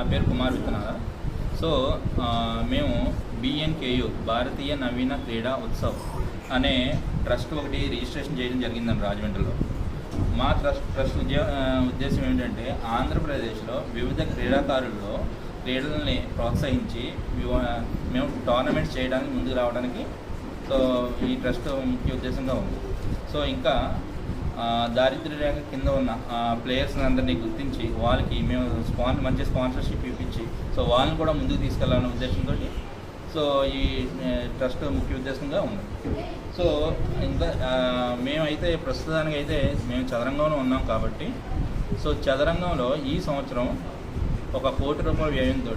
నా పేరు కుమార్ విత్తనాల సో మేము బిఎన్కేయు భారతీయ నవీన క్రీడా ఉత్సవ్ అనే ట్రస్ట్ ఒకటి రిజిస్ట్రేషన్ చేయడం జరిగిందండి రాజమండ్రిలో. మా ట్రస్ట్ ట్రస్ట్ ఉద్దేశం ఏంటంటే ఆంధ్రప్రదేశ్లో వివిధ క్రీడాకారుల్లో క్రీడల్ని ప్రోత్సహించి మేము టోర్నమెంట్స్ చేయడానికి ముందుకు రావడానికి సో ఈ ట్రస్ట్ ముఖ్య ఉద్దేశంగా ఉంది. సో ఇంకా దారిద్ర్య రేఖ కింద ఉన్న ప్లేయర్స్ అందరినీ గుర్తించి వాళ్ళకి మేము స్పాన్ మంచి స్పాన్సర్షిప్ ఇప్పించి సో వాళ్ళని కూడా ముందుకు తీసుకెళ్ళాలనే ఉద్దేశంతో సో ఈ ట్రస్ట్ ముఖ్య ఉద్దేశంగా ఉంది. సో ఇంకా మేమైతే ప్రస్తుతానికి అయితే మేము చదరంగంలో ఉన్నాం కాబట్టి సో చదరంగంలో ఈ సంవత్సరం ఒక కోటి రూపాయల వ్యయంతో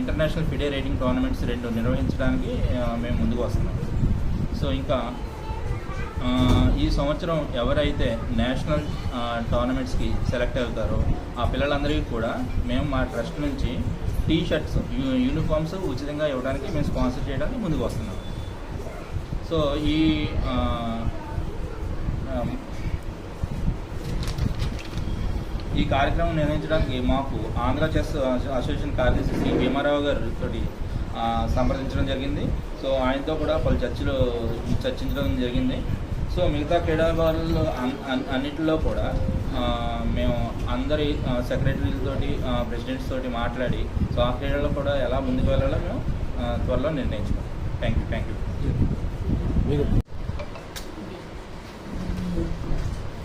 ఇంటర్నేషనల్ ఫిడే రేటింగ్ టోర్నమెంట్స్ రెండు నిర్వహించడానికి మేము ముందుకు వస్తున్నాం. సో ఇంకా ఈ సంవత్సరం ఎవరైతే నేషనల్ టోర్నమెంట్స్కి సెలెక్ట్ అవుతారో ఆ పిల్లలందరికీ కూడా మేము మా ట్రస్ట్ నుంచి టీ షర్ట్స్ యూనిఫామ్స్ ఉచితంగా ఇవ్వడానికి మేము స్పాన్సర్ చేయడానికి ముందుకు వస్తున్నాం. సో ఈ ఈ కార్యక్రమం నిర్వహించడానికి మాకు ఆంధ్ర చెస్ అసోసియేషన్ కార్యదర్శి శ్రీ భీమారావు గారితో సంప్రదించడం జరిగింది. సో ఆయనతో కూడా పలు చర్చలు చర్చించడం జరిగింది. సో మిగతా క్రీడాకారులు అన్- అన్- అన్నిటిలో కూడా ఆ, మేము అందరి సెక్రటరీలతోటి ప్రెసిడెంట్స్ తోటి మాట్లాడి సో ఆ క్రీడల్లో కూడా ఎలా ముందుకు వెళ్ళాలో మేము త్వరలో నిర్ణయించుకుంటాం. థ్యాంక్ యూ థ్యాంక్ యూ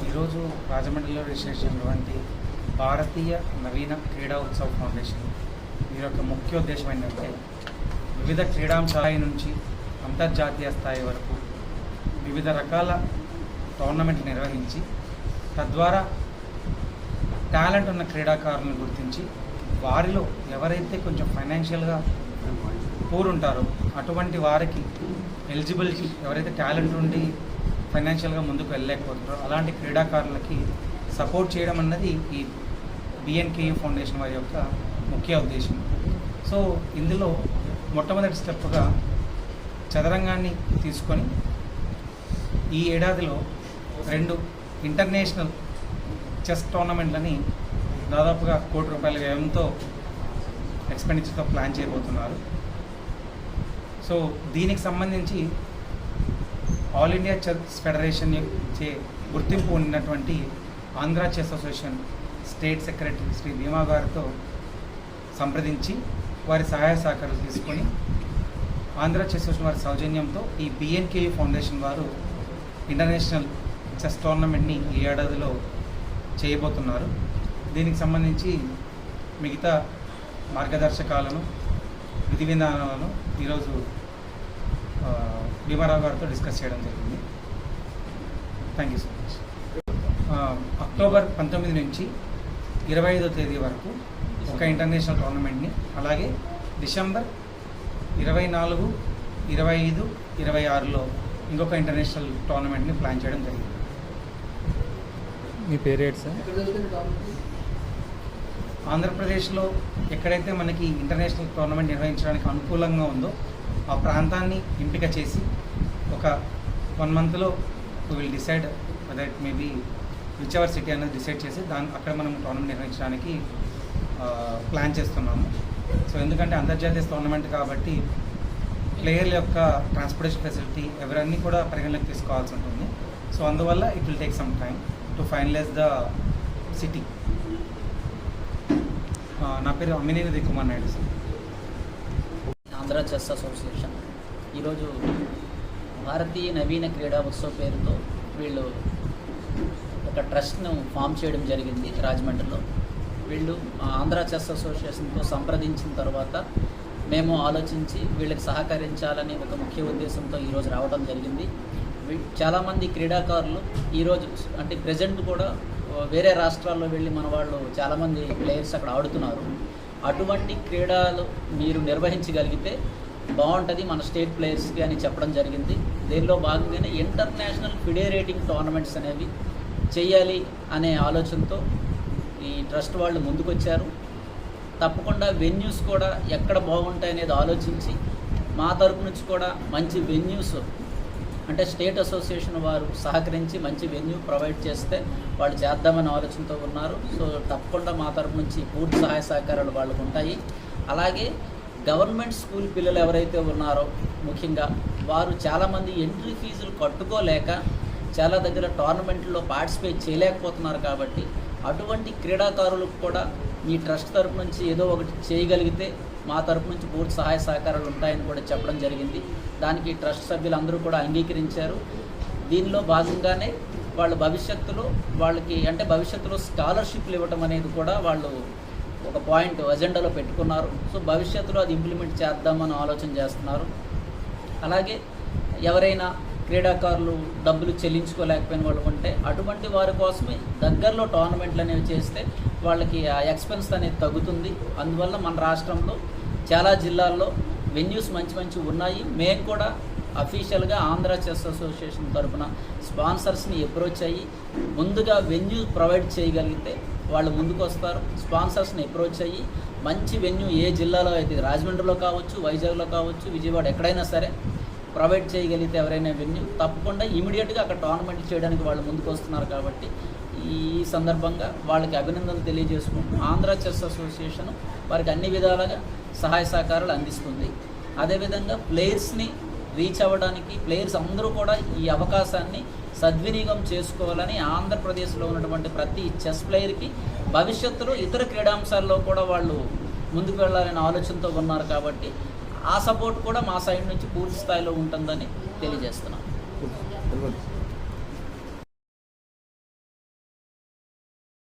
ఈరోజు రాజమండ్రిలో రిజిస్టర్ చేసినటువంటి భారతీయ నవీన క్రీడా ఉత్సవ్ ఫౌండేషన్ వీరి యొక్క ముఖ్య ఉద్దేశం ఏంటంటే వివిధ క్రీడాంశాల నుంచి అంతర్జాతీయ స్థాయి వరకు వివిధ రకాల టోర్నమెంట్ నిర్వహించి తద్వారా టాలెంట్ ఉన్న క్రీడాకారులను గుర్తించి వారిలో ఎవరైతే కొంచెం ఫైనాన్షియల్గా పూర్ ఉంటారో అటువంటి వారికి ఎలిజిబిలిటీ ఎవరైతే టాలెంట్ ఉండి ఫైనాన్షియల్గా ముందుకు వెళ్ళలేకపోతున్నారో అలాంటి క్రీడాకారులకి సపోర్ట్ చేయడం అన్నది ఈ బిఎన్కేయూ ఫౌండేషన్ వారి యొక్క ముఖ్య ఉద్దేశం. సో ఇందులో మొట్టమొదటి స్టెప్గా చదరంగాన్ని తీసుకొని ఈ ఏడాదిలో రెండు ఇంటర్నేషనల్ చెస్ టోర్నమెంట్లని దాదాపుగా కోటి రూపాయల వ్యయంతో ఎక్స్పెండిచర్తో ప్లాన్ చేయబోతున్నారు. సో దీనికి సంబంధించి ఆల్ ఇండియా చెస్ ఫెడరేషన్ చే గుర్తింపు ఉన్నటువంటి Andhra chess association state secretary Shri Bheema గారితో సంప్రదించి వారి సహాయ సహకారాలు తీసుకొని ఆంధ్ర చెస్ అసోసియేషన్ వారి సౌజన్యంతో ఈ బిఎన్కే ఫౌండేషన్ వారు ఇంటర్నేషనల్ చెస్ టోర్నమెంట్ని ఈ ఏడాదిలో చేయబోతున్నారు. దీనికి సంబంధించి మిగతా మార్గదర్శకాలను విధి విధానాలను ఈరోజు భీమారావు గారితో డిస్కస్ చేయడం జరిగింది. Thank you so much October పంతొమ్మిది నుంచి ఇరవై ఐదో తేదీ వరకు ఒక ఇంటర్నేషనల్ టోర్నమెంట్ని అలాగే డిసెంబర్ ఇరవై నాలుగు ఇరవై ఐదు ఇరవై ఆరులో ఇంకొక ఇంటర్నేషనల్ టోర్నమెంట్ని ప్లాన్ చేయడం జరిగింది. మీ పేరు ఏంటి సార్? ఆంధ్రప్రదేశ్లో ఎక్కడైతే మనకి ఇంటర్నేషనల్ టోర్నమెంట్ నిర్వహించడానికి అనుకూలంగా ఉందో ఆ ప్రాంతాన్ని ఎంపిక చేసి ఒక వన్ మంత్లో will decide it maybe which ever city అనేది డిసైడ్ చేసి దాని అక్కడ మనం టోర్నమెంట్ నిర్వహించడానికి ప్లాన్ చేస్తున్నాము. సో ఎందుకంటే అంతర్జాతీయ టోర్నమెంట్ కాబట్టి ప్లేయర్ల యొక్క ట్రాన్స్పోర్టేషన్ ఫెసిలిటీ ఎవరన్నీ కూడా పరిగణలోకి తీసుకోవాల్సి ఉంటుంది. సో అందువల్ల it will take some time to finalise the city నా పేరు Ammineni Kumar Naidu sir Andhra chess association. ఈరోజు భారతీయ నవీన క్రీడా ఉత్సవ పేరుతో వీళ్ళు ఒక ట్రస్ట్ను ఫామ్ చేయడం జరిగింది రాజమండ్రిలో. వీళ్ళు ఆంధ్ర చెస్ అసోసియేషన్తో సంప్రదించిన తర్వాత మేము ఆలోచించి వీళ్ళకి సహకరించాలని ఒక ముఖ్య ఉద్దేశంతో ఈరోజు రావడం జరిగింది. చాలామంది క్రీడాకారులు ఈరోజు అంటే ప్రజెంట్ కూడా వేరే రాష్ట్రాల్లో వెళ్ళి మన వాళ్ళు చాలామంది ప్లేయర్స్ అక్కడ ఆడుతున్నారు. అటువంటి క్రీడలు మీరు నిర్వహించగలిగితే బాగుంటుంది మన స్టేట్ ప్లేయర్స్కి అని చెప్పడం జరిగింది. దీనిలో భాగంగానే ఇంటర్నేషనల్ ఫిడే రేటింగ్ టోర్నమెంట్స్ అనేవి చేయాలి అనే ఆలోచనతో ఈ ట్రస్ట్ వాళ్ళు ముందుకొచ్చారు. తప్పకుండా వెన్యూస్ కూడా ఎక్కడ బాగుంటాయి అనేది ఆలోచించి మా తరపు నుంచి కూడా మంచి వెన్యూస్ అంటే స్టేట్ అసోసియేషన్ వారు సహకరించి మంచి వెన్యూ ప్రొవైడ్ చేస్తే వాళ్ళు చేద్దామనే ఆలోచనతో ఉన్నారు. సో తప్పకుండా మా తరపు నుంచి పూర్తి సహాయ సహకారాలు వాళ్ళకు ఉంటాయి. అలాగే గవర్నమెంట్ స్కూల్ పిల్లలు ఎవరైతే ఉన్నారో ముఖ్యంగా వారు చాలామంది ఎంట్రీ ఫీజులు కట్టుకోలేక చాలా దగ్గర టోర్నమెంట్లో పార్టిసిపేట్ చేయలేకపోతున్నారు కాబట్టి అటువంటి క్రీడాకారులకు కూడా మీ ట్రస్ట్ తరపు నుంచి ఏదో ఒకటి చేయగలిగితే మా తరపు నుంచి పూర్తి సహాయ సహకారాలు ఉంటాయని కూడా చెప్పడం జరిగింది. దానికి ట్రస్ట్ సభ్యులందరూ కూడా అంగీకరించారు. దీనిలో భాగంగానే వాళ్ళ భవిష్యత్తులో వాళ్ళకి అంటే భవిష్యత్తులో స్కాలర్షిప్లు ఇవ్వటం అనేది కూడా వాళ్ళు ఒక పాయింట్ అజెండాలో పెట్టుకున్నారు. సో భవిష్యత్తులో అది ఇంప్లిమెంట్ చేద్దామని ఆలోచన చేస్తున్నారు. అలాగే ఎవరైనా క్రీడాకారులు డబ్బులు చెల్లించుకోలేకపోయిన వాళ్ళు ఉంటే అటువంటి వారి కోసమే దగ్గరలో టోర్నమెంట్లు అనేవి చేస్తే వాళ్ళకి ఆ ఎక్స్పెన్స్ అనేది తగ్గుతుంది. అందువల్ల మన రాష్ట్రంలో చాలా జిల్లాల్లో వెన్యూస్ మంచి మంచి ఉన్నాయి. మేము కూడా అఫీషియల్గా ఆంధ్ర చెస్ అసోసియేషన్ తరఫున స్పాన్సర్స్ని అప్రోచ్ అయ్యి ముందుగా వెన్యూ ప్రొవైడ్ చేయగలిగితే వాళ్ళు ముందుకు వస్తారు. స్పాన్సర్స్ని అప్రోచ్ అయ్యి మంచి వెన్యూ ఏ జిల్లాలో అయితే రాజమండ్రిలో కావచ్చు వైజాగ్లో కావచ్చు విజయవాడ ఎక్కడైనా సరే ప్రొవైడ్ చేయగలిగితే ఎవరైనా వెన్యూ తప్పకుండా ఇమీడియట్గా అక్కడ టోర్నమెంట్ చేయడానికి వాళ్ళు ముందుకు వస్తున్నారు కాబట్టి ఈ సందర్భంగా వాళ్ళకి అభినందనలు తెలియజేసుకుంటూ ఆంధ్ర చెస్ అసోసియేషన్ వారికి అన్ని విధాలుగా సహాయ సహకారాలు అందిస్తుంది. అదేవిధంగా ప్లేయర్స్ని రీచ్ అవ్వడానికి ప్లేయర్స్ అందరూ కూడా ఈ అవకాశాన్ని సద్వినియోగం చేసుకోవాలని ఆంధ్రప్రదేశ్లో ఉన్నటువంటి ప్రతి చెస్ ప్లేయర్కి భవిష్యత్తులో ఇతర క్రీడాంశాల్లో కూడా వాళ్ళు ముందుకు వెళ్ళాలనే ఆలోచనతో ఉన్నారు కాబట్టి ఆ సపోర్ట్ కూడా మా సైడ్ నుంచి పూర్తి స్థాయిలో ఉంటుందని తెలియజేస్తున్నాం.